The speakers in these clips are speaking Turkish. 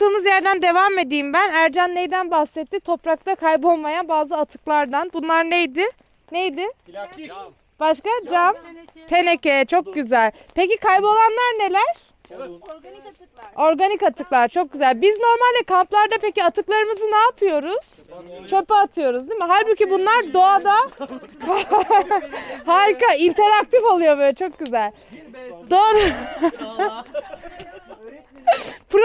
bıraktığımız yerden devam edeyim ben. Ercan neyden bahsetti? Toprakta kaybolmayan bazı atıklardan. Bunlar neydi? Neydi? Plastik. Başka? Cam. Teneke. Çok güzel. Peki kaybolanlar neler? Organik atıklar. Organik atıklar. Çok güzel. Biz normalde kamplarda peki atıklarımızı ne yapıyoruz? Çöpe atıyoruz değil mi? Halbuki bunlar doğada harika interaktif oluyor böyle çok güzel. Doğada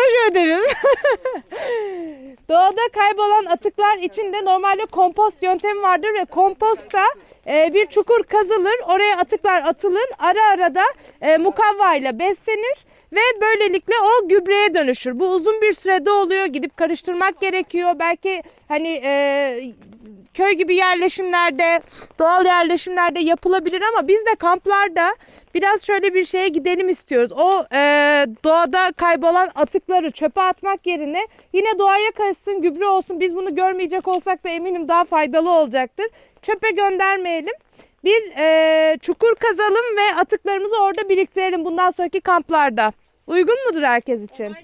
Proje ödevim. Doğada kaybolan atıklar içinde normalde kompost yöntemi vardır ve kompostta e, bir çukur kazılır, oraya atıklar atılır, ara ara da e, mukavva ile beslenir ve böylelikle o gübreye dönüşür. Bu uzun bir sürede oluyor, gidip karıştırmak gerekiyor. Belki hani e, köy gibi yerleşimlerde, doğal yerleşimlerde yapılabilir ama biz de kamplarda biraz şöyle bir şeye gidelim istiyoruz. O e, doğada kaybolan atıkları çöpe atmak yerine yine doğaya karışsın, gübre olsun. Biz bunu görmeyecek olsak da eminim daha faydalı olacaktır. Çöpe göndermeyelim. Bir e, çukur kazalım ve atıklarımızı orada biriktirelim bundan sonraki kamplarda. Uygun mudur herkes için?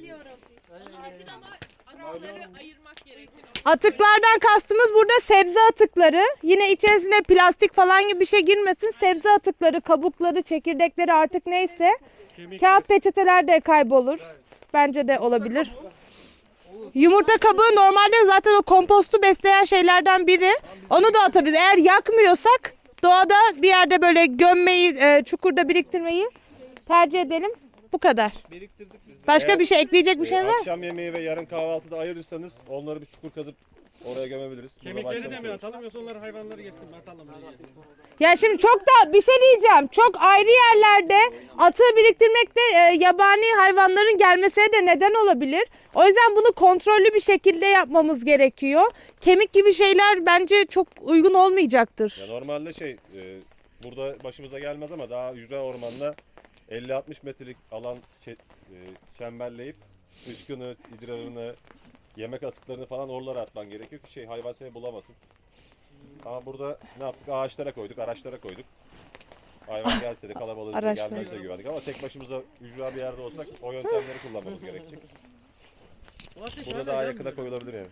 Atıklardan kastımız burada sebze atıkları. Yine içerisine plastik falan gibi bir şey girmesin. Sebze atıkları, kabukları, çekirdekleri artık neyse. Kağıt peçeteler de kaybolur. Bence de olabilir. Yumurta kabuğu normalde zaten o kompostu besleyen şeylerden biri. Onu da atabiliriz. Eğer yakmıyorsak doğada bir yerde böyle gömmeyi, e, çukurda biriktirmeyi tercih edelim. Bu kadar. Biriktirdik biz. Başka Eğer, bir şey ekleyecek bir şey var mı? Akşam yemeği ve yarın kahvaltıda ayırırsanız onları bir çukur kazıp oraya gömebiliriz. Kemikleri de başlamış mi oluruz. atalım yoksa onları hayvanları yesin mi? Atalım. hadi yesin. Ya şimdi çok da bir şey diyeceğim. Çok ayrı yerlerde atığı biriktirmekte e, yabani hayvanların gelmesine de neden olabilir. O yüzden bunu kontrollü bir şekilde yapmamız gerekiyor. Kemik gibi şeyler bence çok uygun olmayacaktır. Ya normalde şey e, burada başımıza gelmez ama daha Yüce Orman'da 50-60 metrelik alan çe- e, çemberleyip dışkını, idrarını, yemek atıklarını falan oralara atman gerekiyor ki şey hayvan seni bulamasın. Ama burada ne yaptık? Ağaçlara koyduk, araçlara koyduk. Hayvan gelse de kalabalığız diye Araçlar. gelmez de güvenlik ama tek başımıza ücra bir yerde olsak o yöntemleri kullanmamız gerekecek. Burada daha yakına koyulabilir yani.